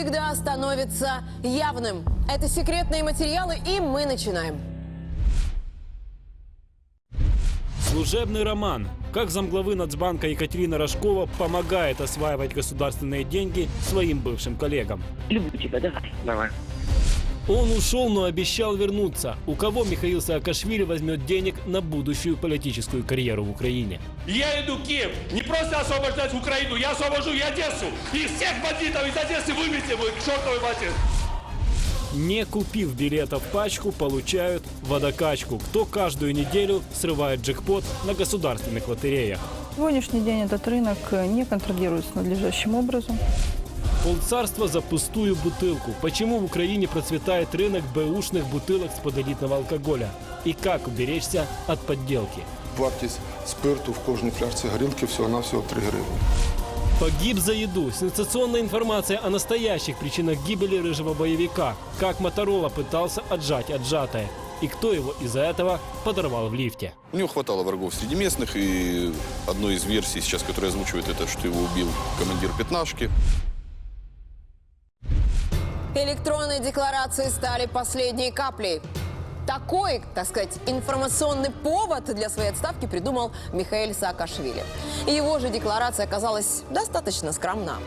всегда становится явным. Это секретные материалы, и мы начинаем. Служебный роман. Как замглавы Нацбанка Екатерина Рожкова помогает осваивать государственные деньги своим бывшим коллегам. Люблю тебя, давай. Давай. Он ушел, но обещал вернуться. У кого Михаил Саакашвили возьмет денег на будущую политическую карьеру в Украине? Я иду в Киев не просто освобождать Украину, я освобожу и Одессу. И всех бандитов из Одессы вымести будет к чертовой матери. Не купив билета в пачку, получают водокачку. Кто каждую неделю срывает джекпот на государственных лотереях. Сегодняшний день этот рынок не контролируется надлежащим образом. Полцарства за пустую бутылку. Почему в Украине процветает рынок бэушных бутылок с элитного алкоголя? И как уберечься от подделки? Вартість спирту в кожній пляшці горілки всього-навсього 3 гривні. Погиб за еду. Сенсационная информация о настоящих причинах гибели рыжего боевика. Как Моторола пытался отжать отжатое. И кто его из-за этого подорвал в лифте. У него хватало врагов среди местных, и одной из версий сейчас, которая озвучивает это, что его убил командир пятнашки. Электронные декларации стали последней каплей. Такой, так сказать, информационный повод для своей отставки придумал Михаил Саакашвили. Его же декларация оказалась достаточно скромна.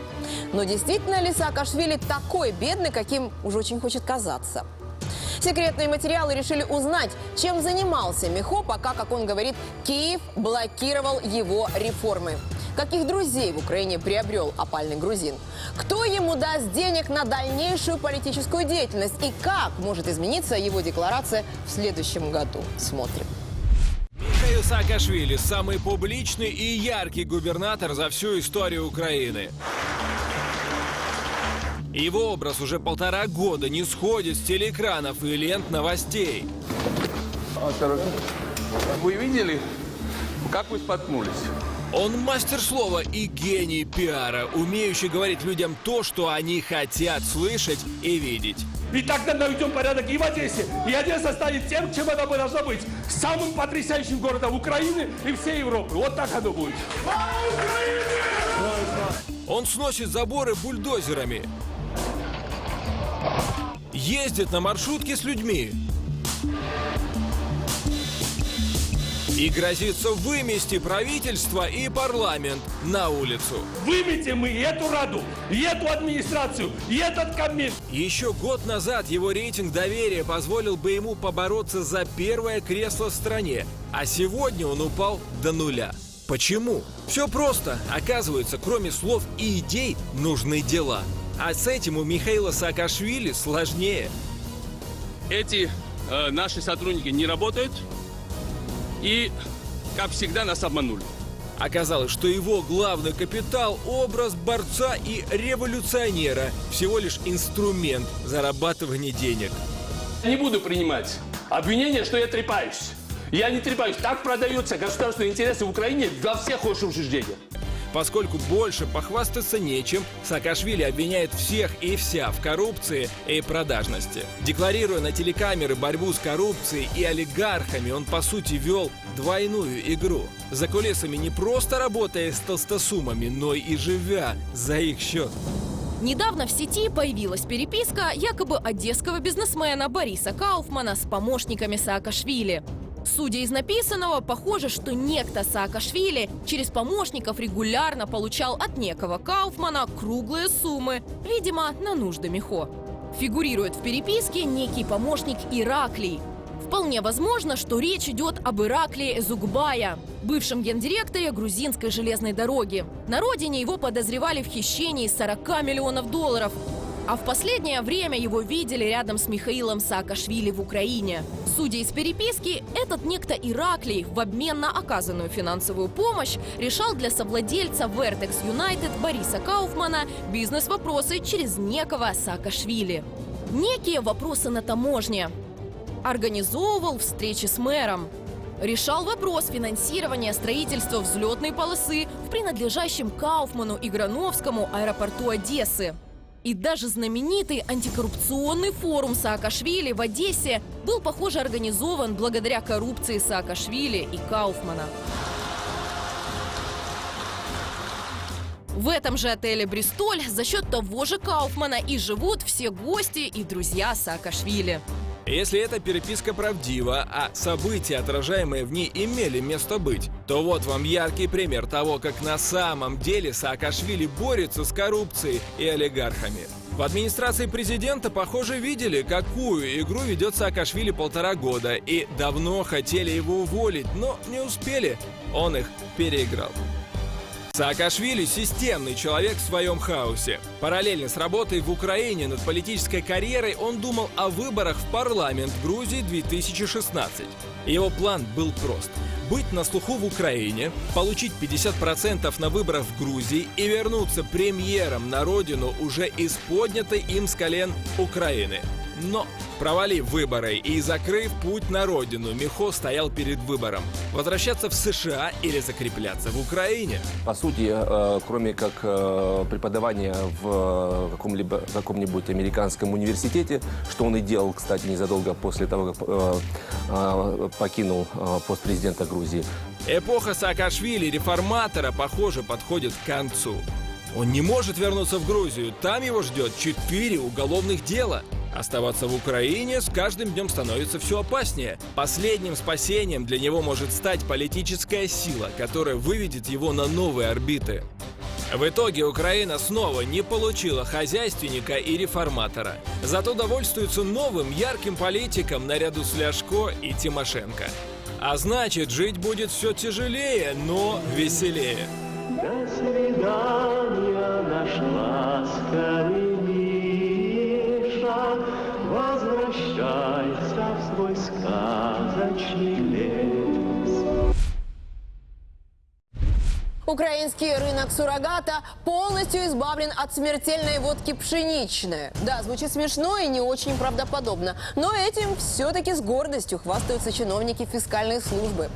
Но действительно ли Саакашвили такой бедный, каким уже очень хочет казаться? Секретные материалы решили узнать, чем занимался Михо, пока, как он говорит, Киев блокировал его реформы. Каких друзей в Украине приобрел опальный грузин? Кто ему даст денег на дальнейшую политическую деятельность? И как может измениться его декларация в следующем году? Смотрим. Михаил Саакашвили – самый публичный и яркий губернатор за всю историю Украины. Его образ уже полтора года не сходит с телеэкранов и лент новостей. Осторожно. Вы видели, как вы споткнулись? Он мастер слова и гений пиара, умеющий говорить людям то, что они хотят слышать и видеть. И так мы наведем порядок и в Одессе. И Одесса станет тем, чем она должна быть. Самым потрясающим городом Украины и всей Европы. Вот так оно будет. Он сносит заборы бульдозерами. Ездит на маршрутке с людьми. И грозится вымести правительство и парламент на улицу. Выметим мы и эту Раду, и эту администрацию, и этот Кабмин. Еще год назад его рейтинг доверия позволил бы ему побороться за первое кресло в стране, а сегодня он упал до нуля. Почему? Все просто. Оказывается, кроме слов и идей, нужны дела. А с этим у Михаила Саакашвили сложнее. Эти э, наши сотрудники не работают. И, как всегда, нас обманули. Оказалось, что его главный капитал – образ борца и революционера. Всего лишь инструмент зарабатывания денег. Не буду принимать обвинение, что я трепаюсь. Я не трепаюсь. Так продаются государственные интересы в Украине во всех учреждениях. Поскольку больше похвастаться нечем, Саакашвили обвиняет всех и вся в коррупции и продажности. Декларируя на телекамеры борьбу с коррупцией и олигархами, он по сути вел двойную игру. За кулисами не просто работая с толстосумами, но и живя за их счет. Недавно в сети появилась переписка якобы одесского бизнесмена Бориса Кауфмана с помощниками Саакашвили. Судя из написанного, похоже, что некто Саакашвили через помощников регулярно получал от некого Кауфмана круглые суммы, видимо, на нужды Михо. Фигурирует в переписке некий помощник Ираклий. Вполне возможно, что речь идет об Ираклии Зугбая, бывшем гендиректоре грузинской железной дороги. На родине его подозревали в хищении 40 миллионов долларов, а в последнее время его видели рядом с Михаилом Саакашвили в Украине. Судя из переписки, этот некто Ираклий в обмен на оказанную финансовую помощь решал для совладельца Vertex United Бориса Кауфмана бизнес-вопросы через некого Саакашвили. Некие вопросы на таможне. Организовывал встречи с мэром. Решал вопрос финансирования строительства взлетной полосы в принадлежащем Кауфману и Грановскому аэропорту Одессы. И даже знаменитый антикоррупционный форум Саакашвили в Одессе был, похоже, организован благодаря коррупции Саакашвили и Кауфмана. В этом же отеле «Бристоль» за счет того же Кауфмана и живут все гости и друзья Саакашвили. Если эта переписка правдива, а события, отражаемые в ней, имели место быть, то вот вам яркий пример того, как на самом деле Саакашвили борется с коррупцией и олигархами. В администрации президента, похоже, видели, какую игру ведет Саакашвили полтора года и давно хотели его уволить, но не успели. Он их переиграл. Саакашвили – системный человек в своем хаосе. Параллельно с работой в Украине над политической карьерой он думал о выборах в парламент Грузии 2016. Его план был прост – быть на слуху в Украине, получить 50% на выборах в Грузии и вернуться премьером на родину уже из поднятой им с колен Украины. Но, провалив выборы и закрыв путь на родину, Михо стоял перед выбором – возвращаться в США или закрепляться в Украине. По сути, э, кроме как э, преподавания в каком-либо каком-нибудь американском университете, что он и делал, кстати, незадолго после того, как э, э, покинул э, пост президента Грузии, Эпоха Саакашвили, реформатора, похоже, подходит к концу. Он не может вернуться в Грузию, там его ждет четыре уголовных дела. Оставаться в Украине с каждым днем становится все опаснее. Последним спасением для него может стать политическая сила, которая выведет его на новые орбиты. В итоге Украина снова не получила хозяйственника и реформатора. Зато довольствуется новым ярким политиком наряду с Ляшко и Тимошенко. А значит, жить будет все тяжелее, но веселее. До свидания, наш ласковый Возвращайся в свой сказочный лес. Украинский рынок суррогата полностью избавлен от смертельной водки пшеничная. Да, звучит смешно и не очень правдоподобно, но этим все-таки с гордостью хвастаются чиновники фискальной службы.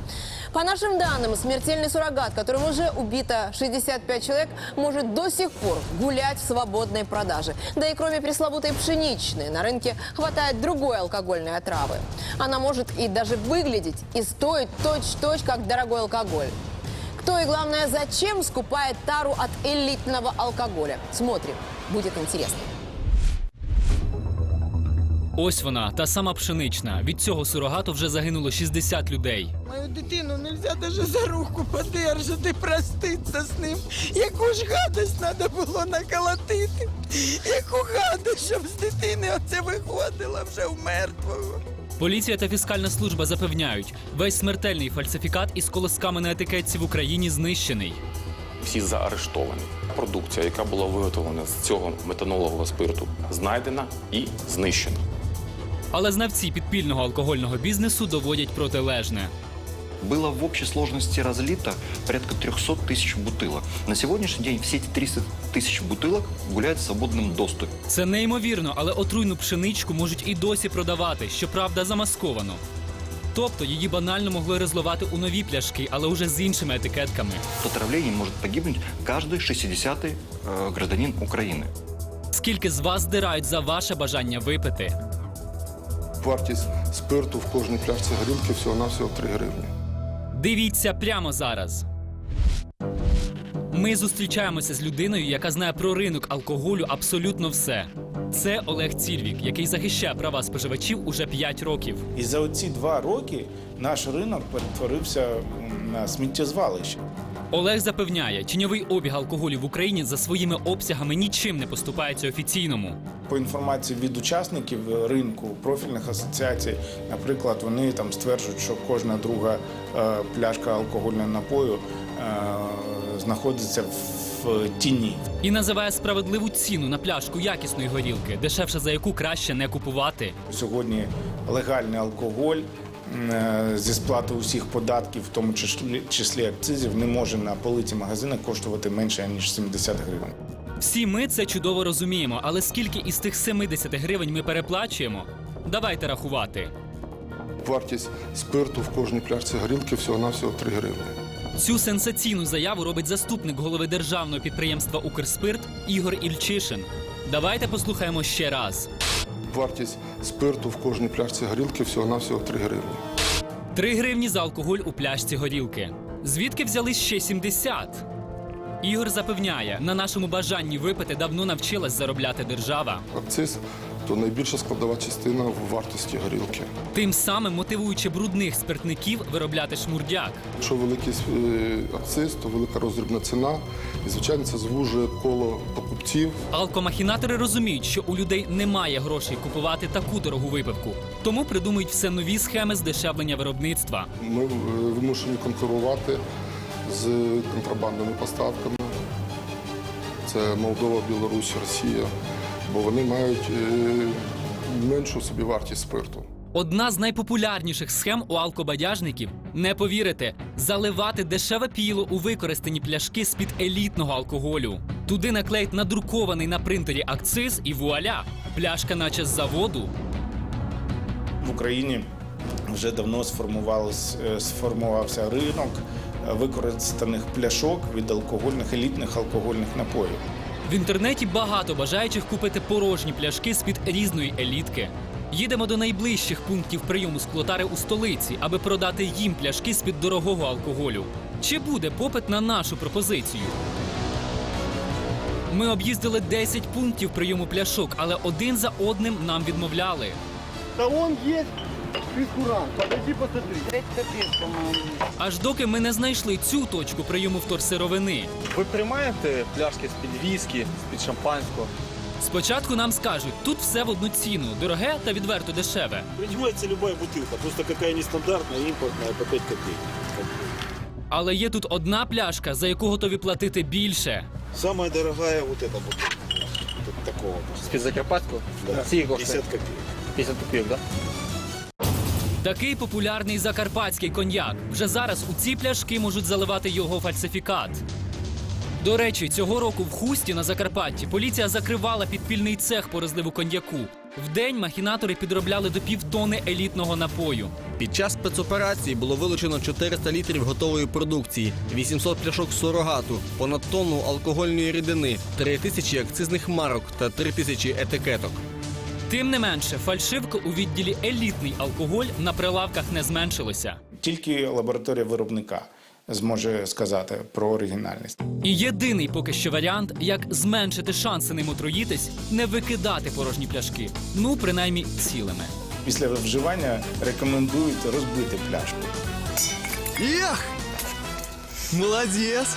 По нашим данным, смертельный суррогат, которым уже убито 65 человек, может до сих пор гулять в свободной продаже. Да и кроме пресловутой пшеничной, на рынке хватает другой алкогольной отравы. Она может и даже выглядеть и стоить точь-в-точь, как дорогой алкоголь. Кто и, главное, зачем скупает тару от элитного алкоголя? Смотрим. Будет интересно. Ось вона, та сама пшенична. Від цього сурогату вже загинуло 60 людей. Мою дитину нельзя даже за руку подержати, проститься з ним. Яку ж гадость треба було наколотити. Яку гадость, щоб з дитини оце виходило вже в мертвого. Поліція та фіскальна служба запевняють, весь смертельний фальсифікат із колосками на етикетці в Україні знищений. всі заарештовані. Продукція, яка була виготовлена з цього метанолового спирту, знайдена і знищена. Але знавці підпільного алкогольного бізнесу доводять протилежне. Было в общей сложности разлито порядка 300 тысяч бутылок. На сегодняшний день все эти 300 тысяч бутылок гуляют в свободном доступе. Це неймовірно, але отруйну пшеничку можуть і досі продавати, щоправда, замасковано. Тобто її банально могли розливати у нові пляшки, але уже з іншими етикетками. От отравлением может погибнуть каждый 60-й э, гражданин Украины. Скільки з вас здирають за ваше бажання випити? Вартість спирту в кожній пляшці горілки всього-навсього 3 гривні. Дивіться прямо зараз. Ми зустрічаємося з людиною, яка знає про ринок алкоголю абсолютно все. Це Олег Цірвік, який захищає права споживачів уже 5 років. І за оці два роки наш ринок перетворився на сміттєзвалище. Олег запевняє, тіньовий обіг алкоголю в Україні за своїми обсягами нічим не поступається офіційному. По інформації від учасників ринку, профільних асоціацій, наприклад, вони там стверджують, що кожна друга е, пляшка алкогольного напою е, знаходиться в тіні. І називає справедливу ціну на пляшку якісної горілки, дешевше за яку краще не купувати. Сьогодні легальний алкоголь е, зі сплати усіх податків, в тому числі, числі акцизів, не може на полиці магазина коштувати менше ніж 70 гривень. Всі ми це чудово розуміємо, але скільки із тих 70 гривень ми переплачуємо? Давайте рахувати. Вартість спирту в кожній пляшці горілки всього-навсього 3 гривні. Цю сенсаційну заяву робить заступник голови державного підприємства Укрспирт Ігор Ільчишин. Давайте послухаємо ще раз. Вартість спирту в кожній пляшці горілки всього-навсього 3 гривні. 3 гривні за алкоголь у пляшці горілки. Звідки взяли ще 70? Ігор запевняє, на нашому бажанні випити давно навчилась заробляти держава. Акциз то найбільша складова частина в вартості горілки. Тим самим мотивуючи брудних спиртників виробляти шмурдяк. Якщо великий е, акциз, то велика роздрібна ціна, і звичайно це звужує коло покупців. Алкомахінатори розуміють, що у людей немає грошей купувати таку дорогу випивку, тому придумують все нові схеми здешевлення виробництва. Ми е, вимушені конкурувати з контрабандними поставками. Це Молдова, Білорусь, Росія, бо вони мають е, меншу собівартість спирту. Одна з найпопулярніших схем у алкобадяжників не повірите заливати дешеве піло у використані пляшки з під елітного алкоголю. Туди наклеють надрукований на принтері акциз і вуаля! Пляшка, наче з заводу. В Україні вже давно е, сформувався ринок використаних пляшок від алкогольних елітних алкогольних напоїв. В інтернеті багато бажаючих купити порожні пляшки з під різної елітки. Їдемо до найближчих пунктів прийому склотари у столиці, аби продати їм пляшки з під дорогого алкоголю. Чи буде попит на нашу пропозицію? Ми об'їздили 10 пунктів прийому пляшок, але один за одним нам відмовляли. Да он есть физкурант. Подойди посмотри. 30 копеек, по-моему. Аж доки ми не знайшли цю точку прийому вторсировини. Ви приймаєте пляшки з-під віскі, з-під шампанського? Спочатку нам скажуть, тут все в одну ціну, дороге та відверто дешеве. Принимается любая бутылка, просто какая нестандартная, импортная, по 5 копеек. Але є тут одна пляшка, за яку готові платити більше. Самая дорогая вот эта бутылка. Вот такого. З-під Закарпатського? Да, Скільки 50 коштує? копеек. 50 копійок, так? Такий популярний закарпатський коньяк. Вже зараз у ці пляшки можуть заливати його фальсифікат. До речі, цього року в хусті на Закарпатті поліція закривала підпільний цех по розливу коньяку. Вдень махінатори підробляли до півтони елітного напою. Під час спецоперації було вилучено 400 літрів готової продукції, 800 пляшок сурогату, понад тонну алкогольної рідини, 3 тисячі акцизних марок та 3 тисячі етикеток. Тим не менше, фальшивка у відділі елітний алкоголь на прилавках не зменшилося. Тільки лабораторія виробника зможе сказати про оригінальність. І єдиний поки що варіант, як зменшити шанси ним отруїтись, не викидати порожні пляшки. Ну, принаймні, цілими. Після вживання рекомендують розбити пляшку. Єх! Молодець!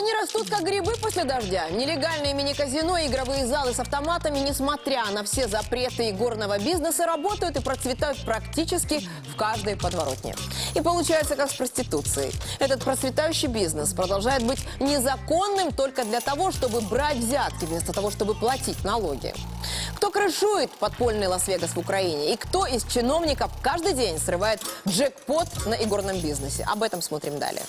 Они растут, как грибы после дождя. Нелегальные мини-казино и игровые залы с автоматами, несмотря на все запреты игорного бизнеса, работают и процветают практически в каждой подворотне. И получается, как с проституцией. Этот процветающий бизнес продолжает быть незаконным только для того, чтобы брать взятки, вместо того, чтобы платить налоги. Кто крышует подпольный Лас-Вегас в Украине? И кто из чиновников каждый день срывает джекпот на игорном бизнесе? Об этом смотрим далее.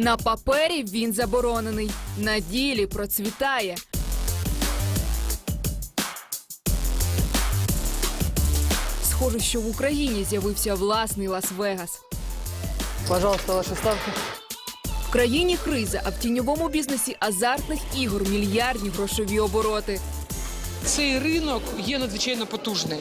На папері він заборонений, на ділі процвітає. Схоже, що в Україні з'явився власний Лас-Вегас. Пожалуйста, ваши ставки. В країні криза, а в тіньовому бізнесі азартних ігор мільярдні грошові обороти. Цей ринок є надзвичайно потужний.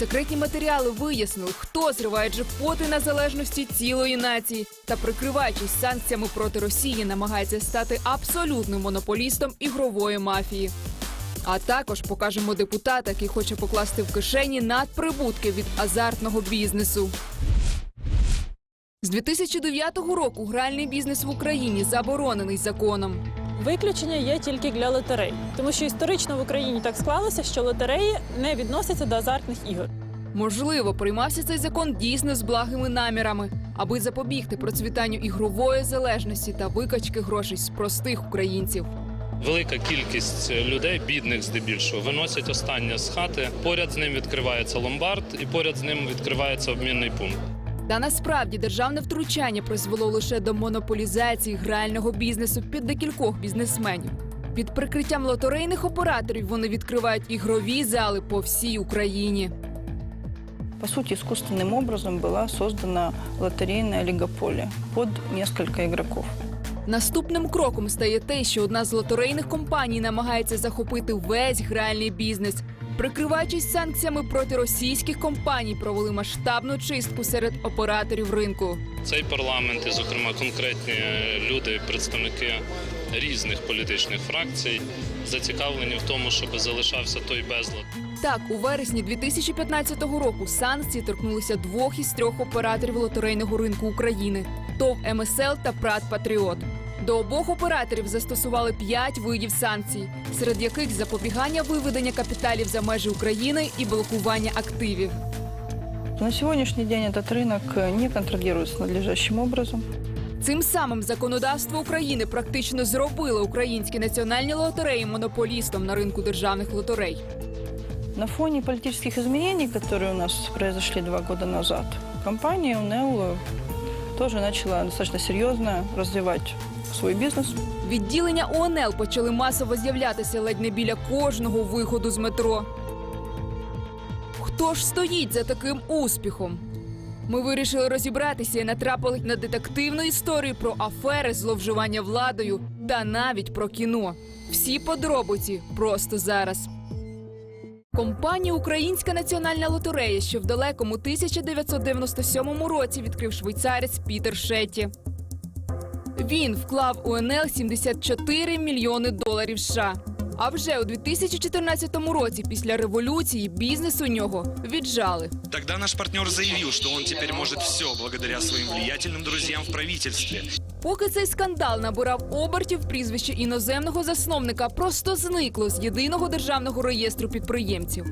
Секретні матеріали вияснили, хто зриває джекпоти на залежності цілої нації та, прикриваючись санкціями проти Росії, намагається стати абсолютним монополістом ігрової мафії. А також покажемо депутата, який хоче покласти в кишені надприбутки від азартного бізнесу. З 2009 року гральний бізнес в Україні заборонений законом. Виключення є тільки для лотерей, тому що історично в Україні так склалося, що лотереї не відносяться до азартних ігор. Можливо, приймався цей закон дійсно з благими намірами, аби запобігти процвітанню ігрової залежності та викачки грошей з простих українців. Велика кількість людей, бідних здебільшого, виносять останнє з хати. Поряд з ним відкривається ломбард, і поряд з ним відкривається обмінний пункт. Та насправді державне втручання призвело лише до монополізації грального бізнесу під декількох бізнесменів. Під прикриттям лотерейних операторів вони відкривають ігрові зали по всій Україні. По сути, искусственным образом была создана лотерейная олигополия под несколько игроков. Наступним кроком стає те, що одна з лотерейних компаній намагається захопити весь гральний бізнес. Прикриваючись санкціями проти російських компаній, провели масштабну чистку серед операторів ринку. Цей парламент, і, зокрема, конкретні люди, представники різних політичних фракцій, зацікавлені в тому, щоб залишався той безлад. Так, у вересні 2015 року санкції торкнулися двох із трьох операторів лотерейного ринку України ТОВ МСЛ та ПРАТ Патріот. До обох операторів застосували п'ять видів санкцій, серед яких запобігання виведення капіталів за межі України і блокування активів. На сегодняшний день этот рынок э, не контролируется надлежащим образом. Цим самим законодавство України практично зробило українські національні лотереї монополістом на ринку державних лотерей. На фоне политических изменений, которые у нас произошли два года назад, компания УНЕЛ тоже начала достаточно серьезно развивать свой бизнес. Відділення ОНЛ почали масово з'являтися ледь не біля кожного виходу з метро. Хто ж стоїть за таким успіхом? Ми вирішили розібратися і натрапили на детективну історію про афери, зловживання владою та навіть про кіно. Всі подробиці просто зараз. Компанія Українська національна лотерея, що в далекому 1997 році відкрив швейцарець Пітер Шетті. Він вклав у НЛ 74 мільйони доларів США. А вже у 2014 році, після революції, бізнес у нього віджали. Тогда наш партнер заявил, что он теперь может все благодаря своим влиятельным друзьям в правительстве. Поки цей скандал набирав обертів, прізвище іноземного засновника просто зникло з єдиного державного реєстру підприємців.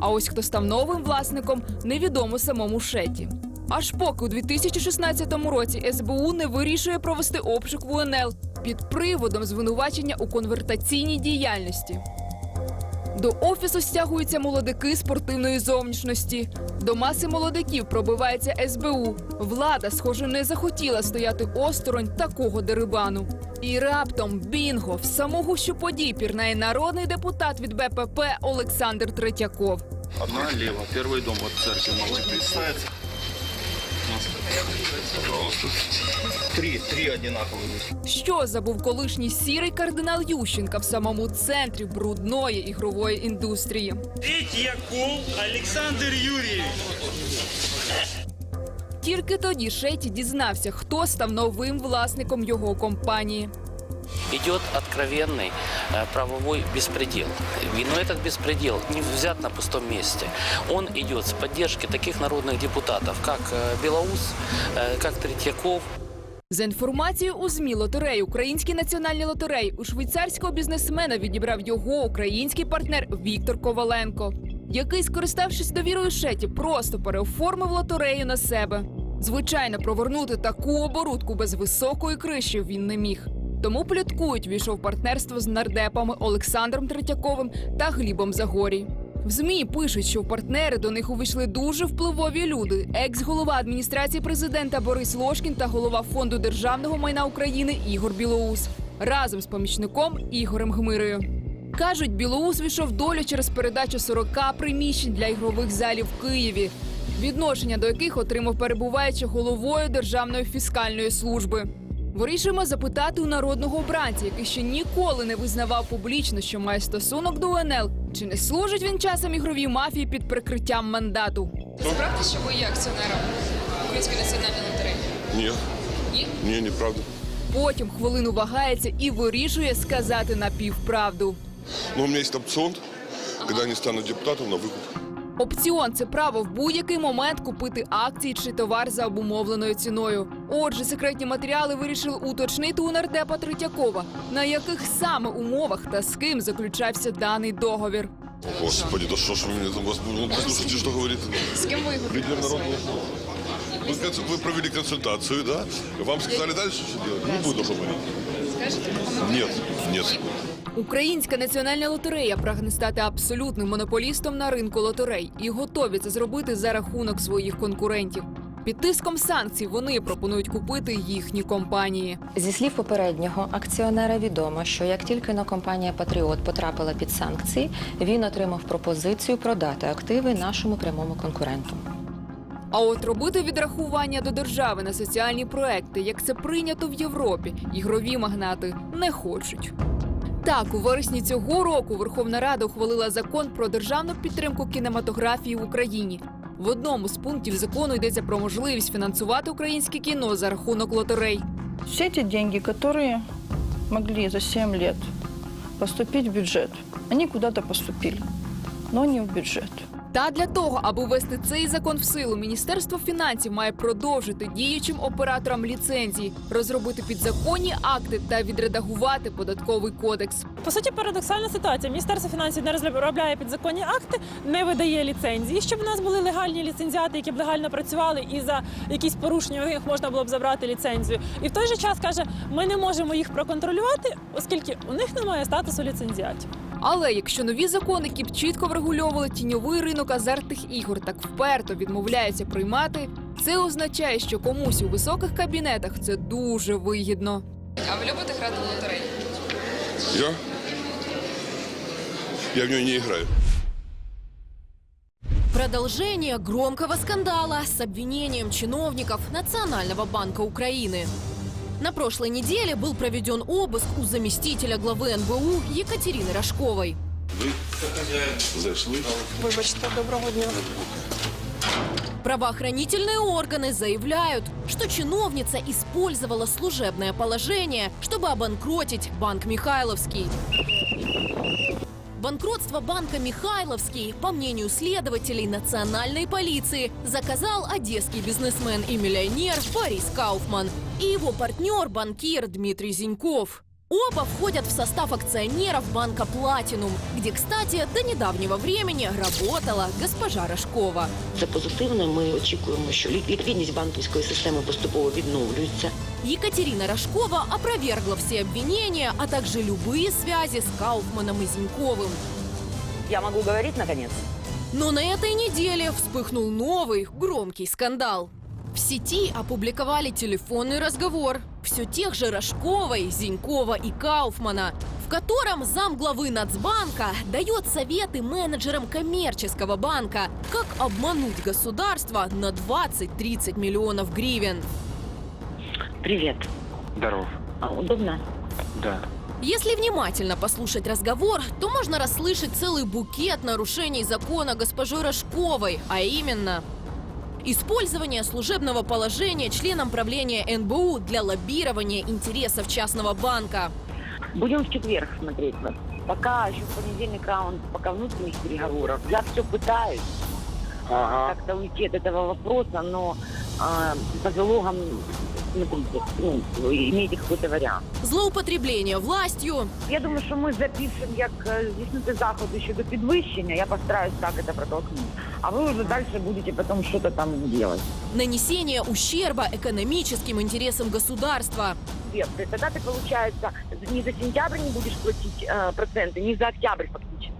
А ось хто став новим власником, невідомо самому Шеті. Аж поки у 2016 році СБУ не вирішує провести обшук в УНЛ під приводом звинувачення у конвертаційній діяльності. До офісу стягуються молодики спортивної зовнішності. До маси молодиків пробивається СБУ. Влада, схоже, не захотіла стояти осторонь такого дерибану. І раптом бінго в саму гущу подій пірнає народний депутат від БПП Олександр Третьяков. Одна лево, первый дом от церкви представить. Три, три одинаковые. Що забув колишній сірий кардинал Ющенка в самому центрі брудної ігрової індустрії? Третьяков Олександр Юрійович. Тільки тоді Шеті дізнався, хто став новим власником його компанії идет откровенный э, правовой беспредел. И, Но этот беспредел не взят на пустом месте. Он идет с поддержки таких народных депутатов, как э, Белоус, э, как Третьяков, За інформацією у змі лотереї Український національний лотерей у швейцарського бізнесмена відібрав його український партнер Віктор Коваленко, який, скориставшись довірою Шеті, просто переоформив лотерею на себе. Звичайно, провернути таку оборудку без високої криші він не міг. Тому пліткують, війшов партнерство з нардепами Олександром Третьяковим та Глібом Загорій. В ЗМІ пишуть, що в партнери до них увійшли дуже впливові люди: екс-голова адміністрації президента Борис Лошкін та голова фонду державного майна України Ігор Білоус разом з помічником Ігорем Гмирою. Кажуть, Білоус війшов долю через передачу 40 приміщень для ігрових залів в Києві, відношення до яких отримав перебуваючи головою Державної фіскальної служби. Вирішуємо запитати у народного обранця, який ще ніколи не визнавав публічно, що має стосунок до УНЛ. Чи не служить він часом ігровій мафії під прикриттям мандату? Це правда, що ви є акціонером Української національної лотереї? Нет. Ні? Не, неправда. Потім хвилину вагається і вирішує сказати напівправду. Но у меня есть опцион, когда они станут депутатом на выкуп. Опціон це право в будь-який момент купити акції чи товар за обумовленою ціною. Отже, секретні матеріали вирішили уточнити у нардепа Третьякова, на яких саме умовах та з ким заключався даний договір. Господи, да что ж вы меня там вас... Ну, послушайте, что говорит. З ким ви його Лидер народного вы, конс- вы провели консультацию, да? Вам сказали дальше, что делать? Не буду говорить. скажете? Нет, нет. Українська національна лотерея прагне стати абсолютним монополістом на ринку лотерей і готові це зробити за рахунок своїх конкурентів. Під тиском санкцій вони пропонують купити їхні компанії. Зі слів попереднього акціонера відомо, що як тільки на компанія Патріот потрапила під санкції, він отримав пропозицію продати активи нашому прямому конкуренту. А от робити відрахування до держави на соціальні проекти, як це прийнято в Європі, ігрові магнати не хочуть. Так, у вересні цього року Верховна Рада ухвалила закон про державну підтримку кінематографії в Україні. В одному з пунктів закону йдеться про можливість фінансувати українське кіно за рахунок лотерей. Все ті деньги, які могли за 7 років поступити в бюджет, вони куда-то поступили, але не в бюджет. Та для того, аби ввести цей закон в силу, Міністерство фінансів має продовжити діючим операторам ліцензії, розробити підзаконні акти та відредагувати податковий кодекс. По суті, парадоксальна ситуація. Міністерство фінансів не розробляє підзаконні акти, не видає ліцензії, щоб у нас були легальні ліцензіати, які б легально працювали, і за якісь порушення у них можна було б забрати ліцензію. І в той же час каже, ми не можемо їх проконтролювати, оскільки у них немає статусу ліцензіатів. Але якщо нові закони, які б чітко врегульовували тіньовий ринок азартних ігор, так вперто відмовляються приймати, це означає, що комусь у високих кабінетах це дуже вигідно. А ви любите грати на лотереї? Я? Я в нее не играю. Продолжение громкого скандала с обвинением чиновников Национального банка Украины. На прошлой неделе был проведен обыск у заместителя главы НБУ Екатерины Рожковой. Вы зашли. Вибачте, доброго дня. Правоохранительные органы заявляют, что чиновница использовала служебное положение, чтобы обанкротить Банк Михайловский. Банкротство банка Михайловский, по мнению следователей национальной полиции, заказал одесский бизнесмен и миллионер Борис Кауфман и его партнер банкир Дмитрий Зиньков. Оба входят в состав акционеров банка «Платинум», где, кстати, до недавнего времени работала госпожа Рожкова. Це позитивно. Ми очікуємо, що лік- ліквідність банківської системи поступово відновлюється. Екатерина Рожкова опровергла все обвинения, а также любые связи с Кауфманом и Зиньковым. Я можу говорити, наконец? Но на этой неделе вспыхнул новый громкий скандал. В сети опубликовали телефонный разговор все тех же Рожковой, Зинькова и Кауфмана, в котором замглавы Нацбанка дает советы менеджерам коммерческого банка, как обмануть государство на 20-30 миллионов гривен. Привіт. Здоров. А, удобно? Да. Если внимательно послушать разговор, то можно расслышать целый букет нарушений закона госпожой Рожковой, а именно использование служебного положения членом правления НБУ для лоббирования интересов частного банка. Будем в четверг смотреть вас. Пока еще в понедельник раунд, пока внутренних переговоров. Я все пытаюсь а, как-то уйти от этого вопроса, но а, по залогам, смотрите, ну, имейте какой-то вариант. Злоупотребление властью, Я думаю, що ми запишемо, як е, здійснити заходи щодо підвищення. Я постараюсь так это протолкнуть. А ви вже далі будете потом что-то там делать. нанесение ущерба экономическим интересам государства. Нет, ты- тогда ты, получается, не за сентябрь не будешь платить э, проценты, не за октябрь фактически.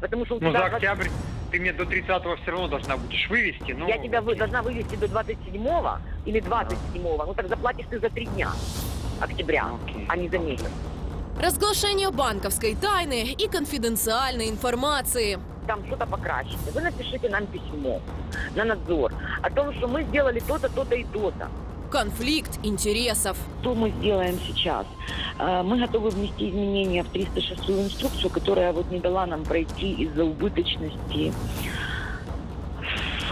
Потому что у Ну, тебя... за два- октябрь ты мне до 30-го все равно должна будешь вывести. Ну, Я тебя вы- должна вывести до 27-го или 27-го. Ну так заплатишь ты за три дня октября, а не за месяц. Разглашение банковской тайны и конфиденциальной информации. Там что-то покрасите. Вы напишите нам письмо на надзор о том, что мы сделали то-то, то-то и то-то. Конфликт интересов. Что мы сделаем сейчас? Э, Мы готовы внести изменения в 306 инструкцию, которая вот не дала нам пройти из-за убыточности,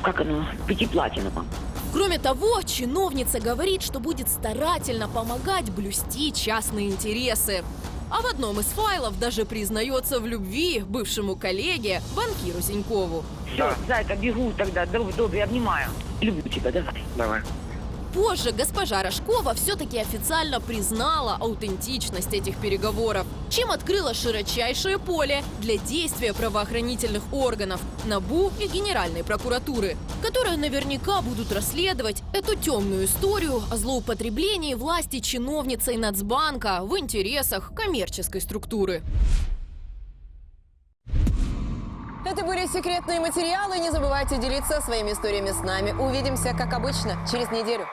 как оно, пяти платинума. Кроме того, чиновница говорит, что будет старательно помогать блюсти частные интересы. А в одном из файлов даже признается в любви бывшему коллеге, банкиру Зинькову. Все, зайка, бегу тогда, доб- добрый, обнимаю. Люблю тебя, давай. Давай. Позже госпожа Рожкова все-таки официально признала аутентичность этих переговоров, чем открыла широчайшее поле для действия правоохранительных органов НАБУ и Генеральной прокуратуры, которые наверняка будут расследовать эту темную историю о злоупотреблении власти чиновницей Нацбанка в интересах коммерческой структуры. Это были секретные материалы. Не забывайте делиться своими историями с нами. Увидимся, как обычно, через неделю.